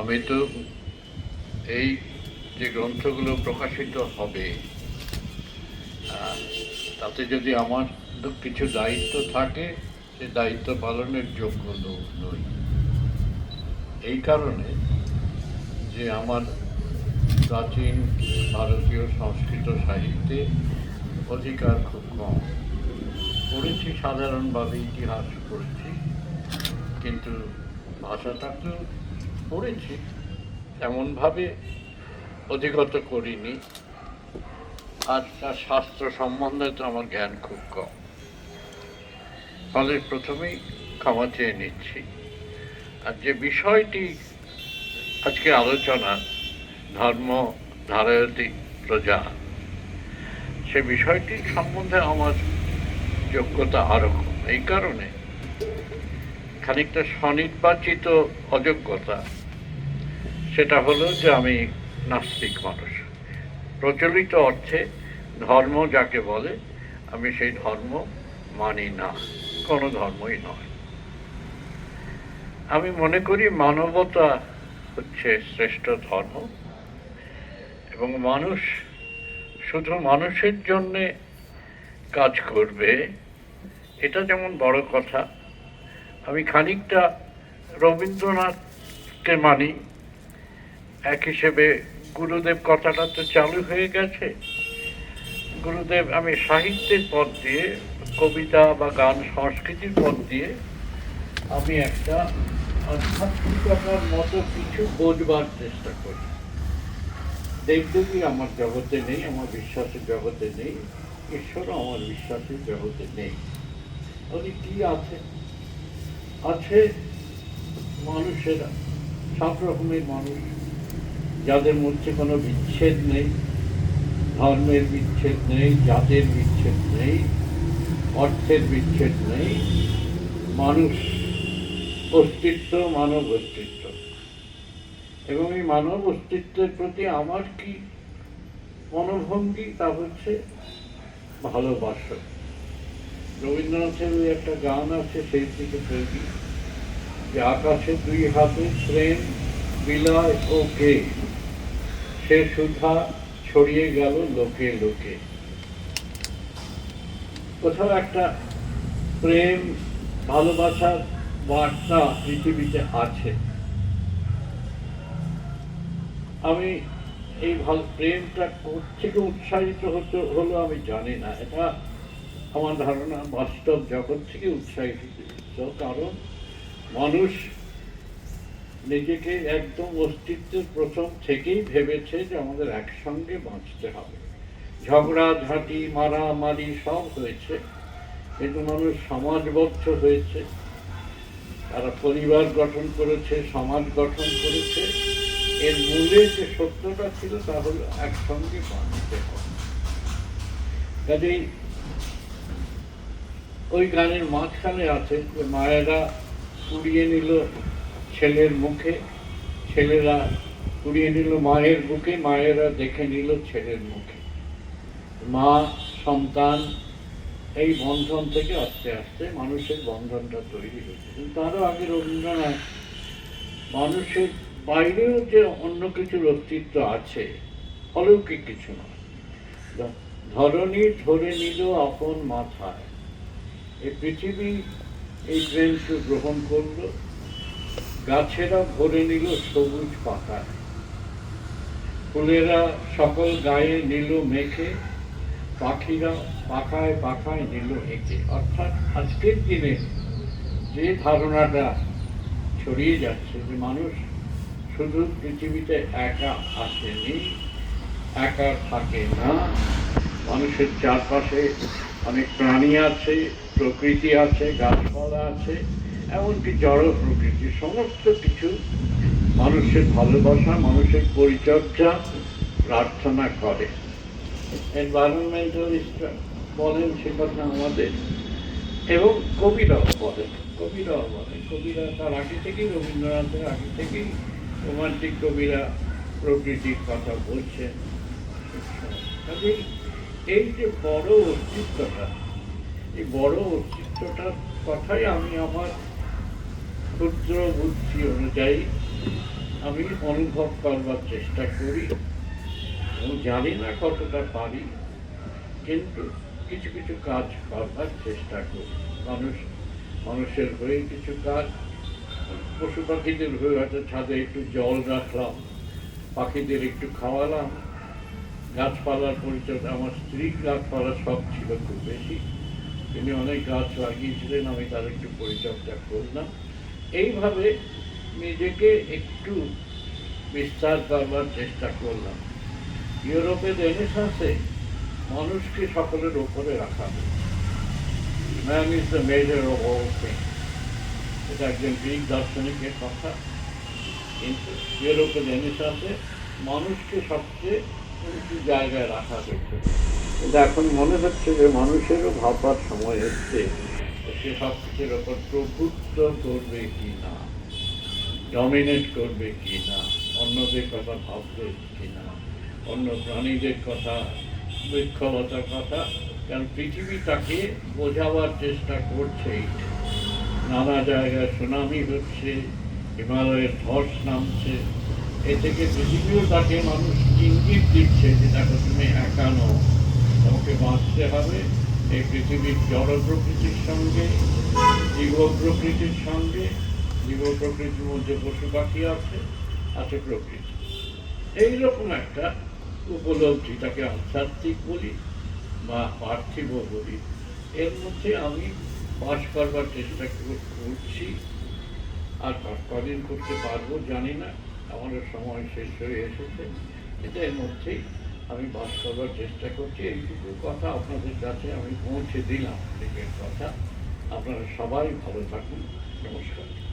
আমি তো এই যে গ্রন্থগুলো প্রকাশিত হবে তাতে যদি আমার কিছু দায়িত্ব থাকে, সে দায়িত্ব পালনের যোগ্য নই। এই কারণে যে আমার প্রাচীন ভারতীয় সংস্কৃত সাহিত্যে অধিকার খুব কম। পড়েছি সাধারণভাবে ইতিহাস পড়েছি, কিন্তু ভাষাটা তো পড়েছি এমনভাবে অধিগত করিনি। আর তার শাস্ত্র সম্বন্ধে তো আমার জ্ঞান খুব কম। ফলে প্রথমেই ক্ষমা চেয়ে নিচ্ছি। আর যে বিষয়টি আজকে আলোচনা, ধর্ম ধারায়তি প্রজা, সে বিষয়টি সম্বন্ধে আমার যোগ্যতা আরও এই কারণে খানিকটা স্বনির্বাচিত অযোগ্যতা সেটা হলো যে আমি নাস্তিক মানুষ। প্রচলিত অর্থে ধর্ম যাকে বলে, আমি সেই ধর্ম মানি না, কোনো ধর্মই নয়। আমি মনে করি মানবতা হচ্ছে শ্রেষ্ঠ ধর্ম, এবং মানুষ শুধু মানুষের জন্যে কাজ করবে, এটা যেমন বড় কথা। আমি খানিকটা রবীন্দ্রনাথকে মানি এক হিসেবে গুরুদেব কথাটা তো চালু হয়ে গেছে। গুরুদেব, আমি সাহিত্যের পথ দিয়ে, কবিতা বা গান, সংস্কৃতির পথ দিয়ে, আমি একটা আধ্যাত্মিকতার মতো কিছু বোঝবার চেষ্টা করি। দেবদেবী আমার জগতে নেই, আমার বিশ্বাসের জগতে নেই, ঈশ্বরও আমার বিশ্বাসের জগতে নেই। উনি কি আছে? আছে মানুষেরা, সব রকমের মানুষ। যাদের মধ্যে কোনো বিচ্ছেদ নেই, ধর্মের বিচ্ছেদ নেই, জাতের বিচ্ছেদ নেই, অর্থের বিচ্ছেদ নেই, মানুষ অস্তিত্ব, মানব অস্তিত্ব। এবং এই মানব অস্তিত্বের প্রতি আমার কি মনোভঙ্গি? তা হচ্ছে ভালোবাসা। রবীন্দ্রনাথের ওই একটা গান আছে, সেই দিকে তৈরি। যে আকাশে দুই হাতে প্রেম, বিলায় ও কে সে সুধা ছড়িয়ে গেল লোকে লোকে। কোথাও একটা প্রেম, ভালোবাসার বার্তা পৃথিবীতে আছে। আমি এই ভালো, প্রেমটা থেকে উৎসাহিত হতে হলো আমি জানি না। এটা আমার ধারণা বাস্তব জগৎ থেকে উৎসাহিত। কারণ মানুষ নিজেকে একদম অস্তিত্বের প্রথম থেকেই ভেবেছে যে আমাদের একসঙ্গে বাঁচতে হবে। ঝগড়া, ঝাঁটি, মারামারি সব হয়েছে। কিন্তু মানুষ সমাজবদ্ধ হয়েছে। তারা পরিবার গঠন করেছে, সমাজ গঠন করেছে। এর মূলে যে সত্যটা ছিল তা হলো একসঙ্গে বাঁচতে হবে। কাজেই ওই গানের মাঝখানে আছে যে মায়েরা কুড়িয়ে নিল ছেলের মুখে, ছেলেরা কুড়িয়ে নিল মায়ের বুকে, মায়েরা দেখে নিল ছেলের মুখে। মা, সন্তান, এই বন্ধন থেকে আস্তে আস্তে মানুষের বন্ধনটা তৈরি হয়েছে। কিন্তু তারও আগে রবীন্দ্রনাথ, মানুষের বাইরেও যে অন্য কিছুর অস্তিত্ব আছে, অলৌকিক কিছু নয়। ধরণী ধরে নিল আপন মাথায়। এই পৃথিবী এই ট্রেনকে গ্রহণ করল গাছেরা ভরে নিল সবুজ পাতায় ফুলেরা সকল গায়ে নিল মেখে, পাখিরা পাখায় পাখায় নিল এঁকে। অর্থাৎ আজকের দিনে যে ধারণাটা ছড়িয়ে যাচ্ছে যে মানুষ শুধু পৃথিবীতে একা আসেনি, একা থাকে না, মানুষের চারপাশে অনেক প্রাণী আছে, প্রকৃতি আছে, গাছপালা আছে এমনকি জড় প্রকৃতি, সমস্ত কিছু মানুষের ভালোবাসা, মানুষের পরিচর্যা প্রার্থনা করে। এনভায়রনমেন্টালিস্টরা বলেন সে কথা আমাদের, এবং কবিরাও বলেন কবিরাও বলেন। কবিরা তার আগে থেকেই, রবীন্দ্রনাথের আগে থেকেই রোমান্টিক কবিরা প্রকৃতির কথা বলছেন। কাজেই এই যে বড় অস্তিত্বটা, এই বড় অস্তিত্বটার কথাই আমি আমার ক্ষুদ্র বুদ্ধি অনুযায়ী আমি অনুভব করবার চেষ্টা করি। এবং জানি না কতটা পারি, কিন্তু কিছু কিছু কাজ করবার চেষ্টা করি। মানুষ, মানুষের হয়ে কিছু কাজ, পশু পাখিদের হয়ে হয়তো ছাদে একটু জল রাখলাম, পাখিদের একটু খাওয়ালাম। গাছপালার পরিচর্যা আমার স্ত্রী গাছপালার শখ ছিল খুব বেশি। তিনি অনেক গাছ লাগিয়েছিলেন, আমি তার একটু পরিচর্যা করলাম। এইভাবে নিজেকে একটু বিস্তার করবার চেষ্টা করলাম। ইউরোপের রেনেসাঁসে মানুষকে সকলের ওপরে রাখা ম্যান ইজ দ্য মেজার এটা একজন গ্রিক দার্শনিকের কথা। কিন্তু ইউরোপের রেনেসাঁসে মানুষকে সবচেয়ে উঁচু জায়গায় রাখা হয়েছে। কিন্তু এখন মনে হচ্ছে যে মানুষেরও ভাববার সময় এসছে। সে সব কিছুর ওপর প্রভুত্ব করবে কি না? ডমিনেট করবে কি না? অন্যদের কথা ভাববে কি না? অন্য প্রাণীদের কথা, বৃক্ষলতার কথা, কারণ পৃথিবী তাকে বোঝাবার চেষ্টা করছেই। নানা জায়গায় সুনামি হচ্ছে, হিমালয়ের ধস নামছে। এ থেকে পৃথিবীও তাকে মানুষ ইঙ্গিত দিচ্ছে যে, দেখো, তুমি একানো তোমাকে বাঁচতে হবে এই পৃথিবীর জড় প্রকৃতির সঙ্গে জীব প্রকৃতির সঙ্গে জীব প্রকৃতির মধ্যে পশু পাখি আছে আছে প্রকৃতি। এইরকম একটা উপলব্ধি তাকে আধ্যাত্মিক বলি বা পার্থিব বলি। এর মধ্যে আমি বাস করবার চেষ্টা করছি। আর কদিন করতে পারব জানি না। আমাদের সময় শেষ হয়ে এসেছে। কিন্তু এর মধ্যেই আমি বাস করবার চেষ্টা করছি, এইটুকু কথা আপনাদের কাছে আমি পৌঁছে দিলাম। কথা আপনারা সবাই ভালো থাকুন। নমস্কার।